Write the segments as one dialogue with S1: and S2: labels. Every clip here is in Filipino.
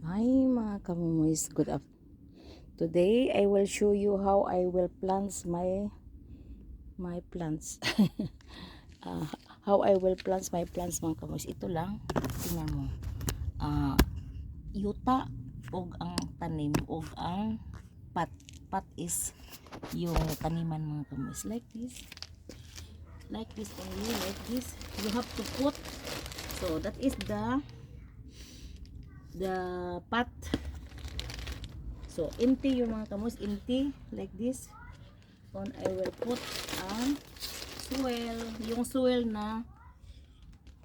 S1: Hi mga kamumoys, good up. Today I will show you how I will plant my my plants. Ah, how I will plant my plants mga kamumoys. Ito lang, tingnan mo. Ah, yuta og ang tanim og ang pat. Pat is yung taniman mga kamumoys like this. Like this only, like this. You have to put so that is the the pot. So empty yung mga kamos empty like this. On I will put ang soil yung soil na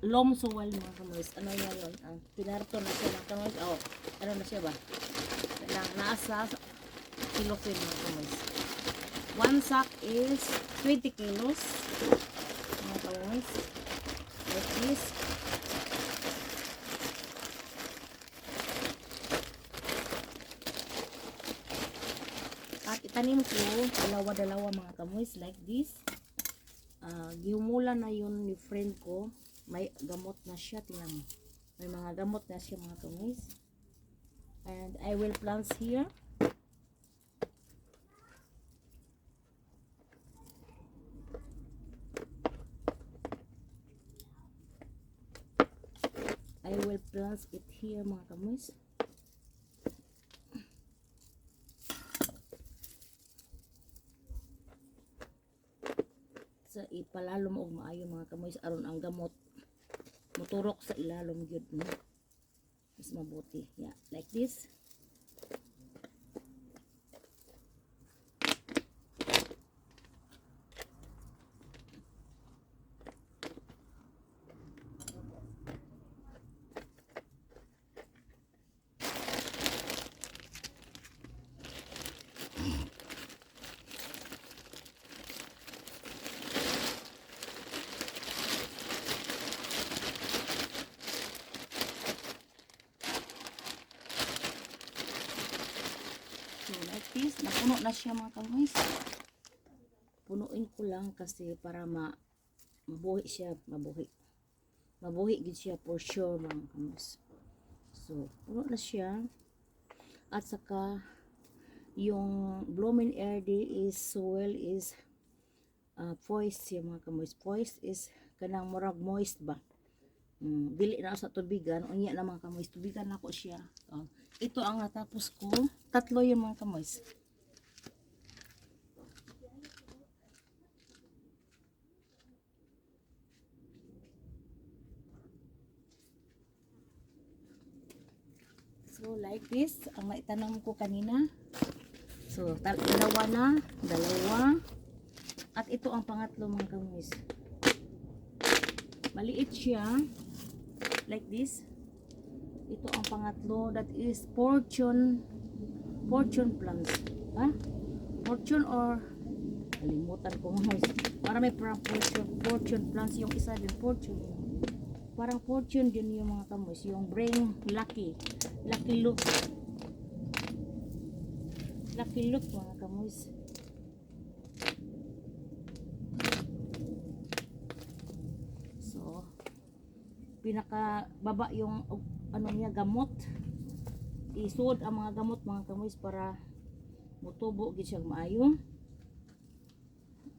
S1: loam soil mga kamos. Ano yan yun? Ang pinarto na siya mga kamos. Oh ano na siya ba? Na, nasa kilofin mga kamos. One sack is 20 kilos mga kamos. Like this At itanim ko, dalawa-dalawa mga kamoys, like this. Ah, gihumula na yun ni friend ko. May gamot na siya, tingnan mo. May mga gamot na siya mga kamoys. And I will plant here. I will plant it here mga kamoys. sa ipalalom og maayo mga kamoy sa aron ang gamot. Muturok sa ilalom gyud no mas mabuti. Yeah like this so like this napuno na siya mga kamoy punuin ko lang kasi para ma mabuhi siya mabuhi. Mabuhi gid siya for sure mga kamoy so puno na siya. At saka yung blooming area is soil is uh, moist siya mga kamoy moist is kanang murag moist ba? Mm, dili na sa tubigan. Unya na mga kamoy tubigan ako siya. Oh. ito ang natapos ko. Tatlo yung mga kamoy so like this ang naitanong ko kanina. So dalawa na dalawa. At ito ang pangatlo mga kamoy maliit siya. Like this. Ito ang pangatlo. That is fortune fortune plants. Ha? Fortune or kalimutan ko mga para may parang fortune fortune plants. Yung isa din fortune parang fortune din yung mga kamos yung bring lucky lucky look lucky look mga kamos So, pinaka baba yung ano niya gamot. Isuod ang mga gamot mga kamoys para mutubo gid siya maayo.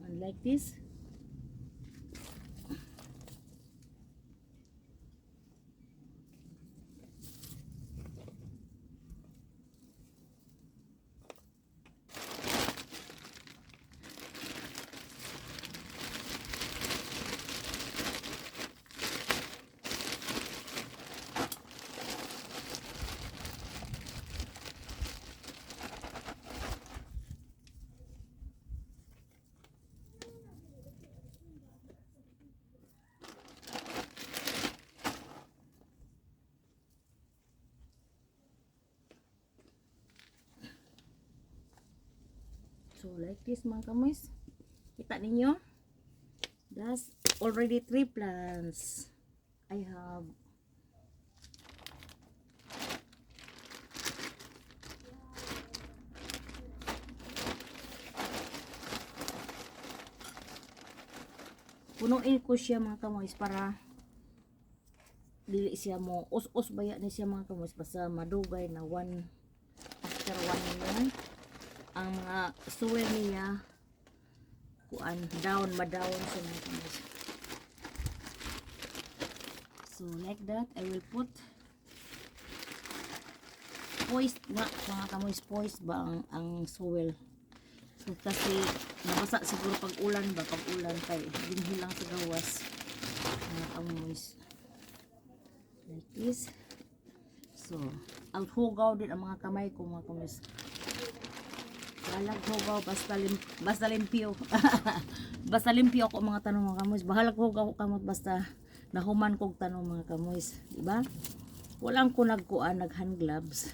S1: And like this. So like this mga kamoys. Kita ninyo? That's already three plants. I have punuin ko siya mga kamoys para dili siya mo us-us baya ni siya mga kamoys basta madugay na one after one year ang mga soil niya kuan down madown sa mga kamoys so like that I will put poised nga mga kamoys poised ba ang, ang soil so kasi nabasa siguro pag ulan ba? Pag ulan kay dinhilang sa gawas mga kamoys. Like this. So ang hugaw din ang mga kamay ko mga kamoys bahalag hugaw basta lim, basta limpyo. Basta limpyo ako mga tanong mga kamoys. Bahalag hugaw kamot basta nahuman kog tanong mga kamoys. Di ba walang ko nagkuan nag hand gloves.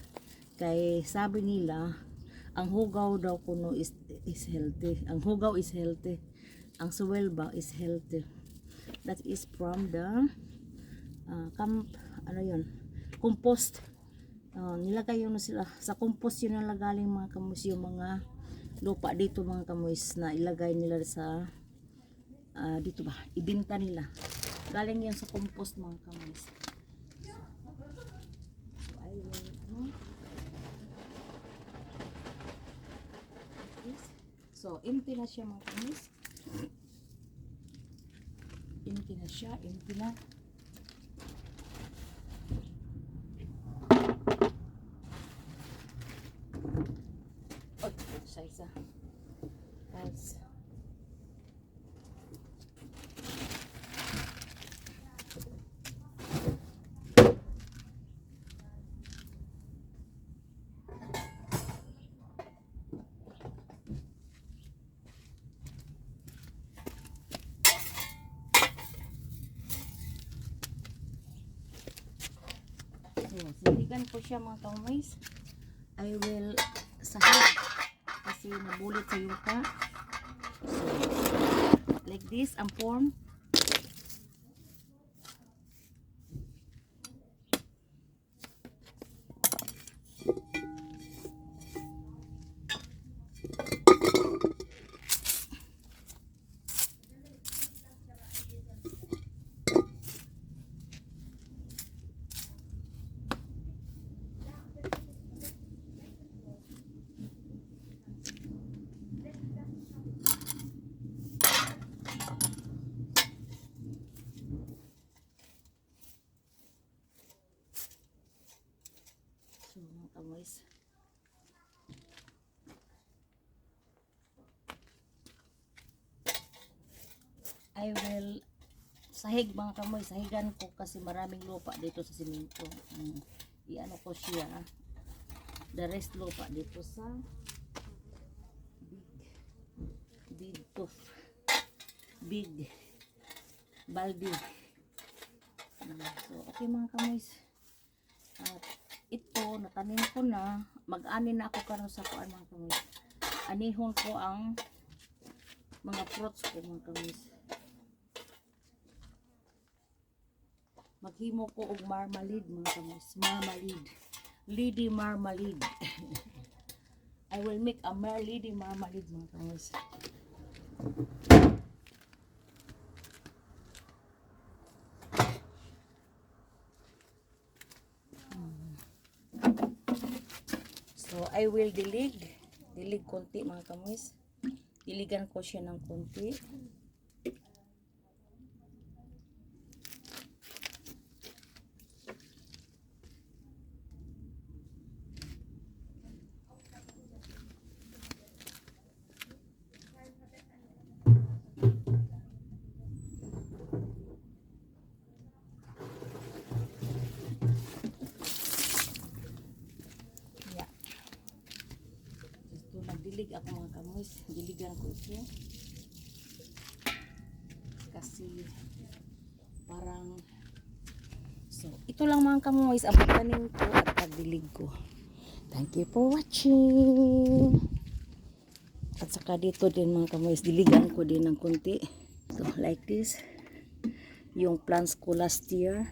S1: Kay sabi nila ang hugaw daw kuno is is healthy. Ang hugaw is healthy. Ang soil ba is healthy. That is from the uh, camp ano yun? Compost uh, nilagay yun na sila. Sa compost yun na galing mga kamus yung mga lupa dito mga kamus na ilagay nila sa ah, dito ba? Ibinta nila. Galing yun sa compost mga kamus so so empty na siya mga kamus empty na siya empty na Oy, sa isa. Guys. So, ko siya mga kaumays. I will sahig kasi nabulit sa yuka. So, like this ang form. So, mga kamoys. I will sahig mga kamoy, sahigan ko kasi maraming lupa dito sa simento. Mm. Iano ko siya. The rest lupa dito sa big big tooth. Big baldi. Mm. So, okay mga kamoy. At ito, natanim ko na. Mag-ani na ako karon sa kuan mga kamis. Anihon ko ang mga fruits ko mga kamis. Maghimo ko og marmalade mga kamis. Marmalade. Lady marmalade. I will make a mer lady marmalade mga kamis. So, I will dilig. Dilig konti mga kamuis. Diligan ko siya ng konti. Yeah. Ito, nagdilig ako mga kamuis. Diligan ko ito. Kasi, parang, so, ito lang mga kamuis, ang pagtanim ko at pagdilig ko. Thank you for watching. At saka dito din mga kamuis, diligan ko din ng kunti. So, like this. Yung plants ko last year.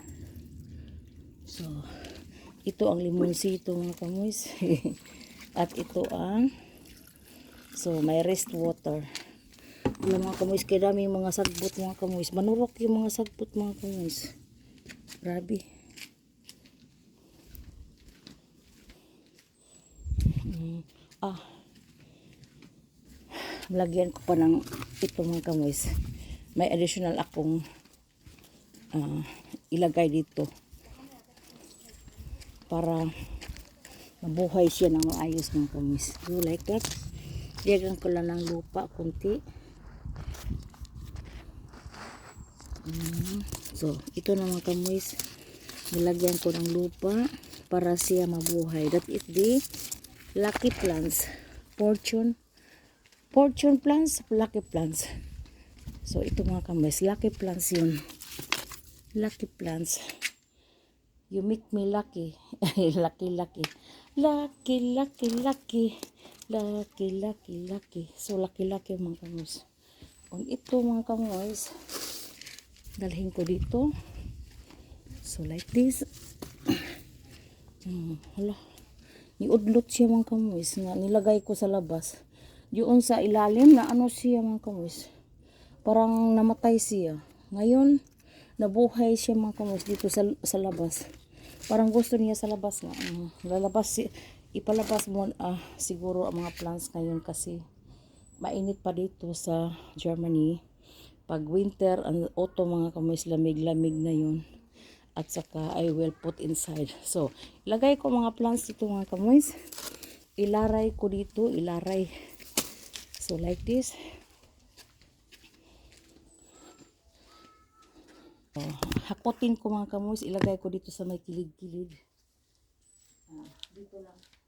S1: So, ito ang limonsito mga kamuis. At ito ang so may rest water. Yung mga kamuis kaya dami mga sagbot mga kamuis. Manurok yung mga sagbot mga kamuis. Grabe. Mm, ah. Lagyan ko pa ng ito mga kamoys. May additional akong ah, ilagay dito. Para mabuhay siya ng maayos ng kamoys. Do you like that? Diyagan ko lang ng lupa kunti. Mm, so, ito na mga kamoys. Nilagyan ko ng lupa para siya mabuhay. That is the lucky plants. Fortune. Fortune plants, lucky plants. So, ito mga kamoys. Lucky plants yun. Lucky plants. You make me lucky. lucky, lucky. Lucky, lucky, lucky. Lucky, lucky, lucky. So, lucky mga kamoys. Kung ito mga kamoys, dalhin ko dito. So, like this. Hmm, hala. Niudlot siya mga kamoys na nilagay ko sa labas. Doon sa ilalim na ano siya mga kamoys. Parang namatay siya. Ngayon, nabuhay siya mga kamoys dito sa, sa labas. Parang gusto niya sa labas na. Uh, lalabas si, ipalabas mo ah, siguro ang mga plants ngayon kasi mainit pa dito sa Germany. Pag winter and autumn mga kamoys, lamig-lamig na yun. At saka I will put inside. So, ilagay ko mga plants dito mga kamoys. Ilaray ko dito, ilaray. So, like this. Oh, hakotin ko mga kamoys, ilagay ko dito sa may kilid-kilid. Ah, dito lang.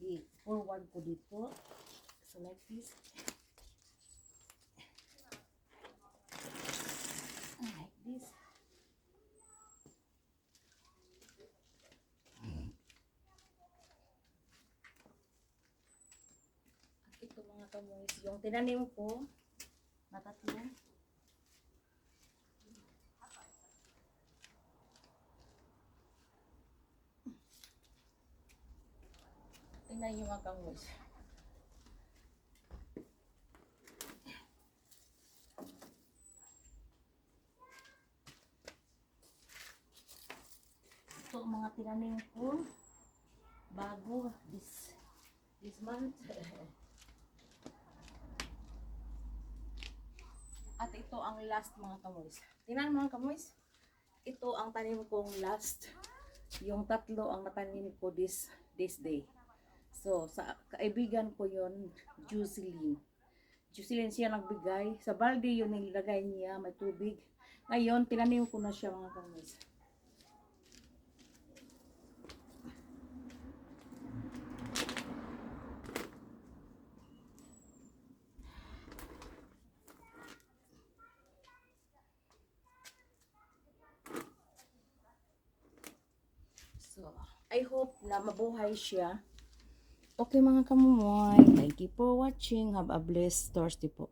S1: I-forward ko dito. So, like this. Like this. At ito mga kamoys, yung tinanim ko na tatlo. Tingnan nyo mga kamoys. Ito mga tinanim ko bago this this month. At ito ang last mga kamoys. Tingnan mga kamoys. Ito ang tanim kong last. Yung tatlo ang natanim ko this this day. So, sa kaibigan ko yon Jusilin. Jusilin siya nagbigay. Sa balde yun nilagay niya, may tubig. Ngayon, tinanim ko na siya mga kamoys. So, I hope na mabuhay siya. Okay mga kamumoy, thank you for watching. Have a blessed Thursday po.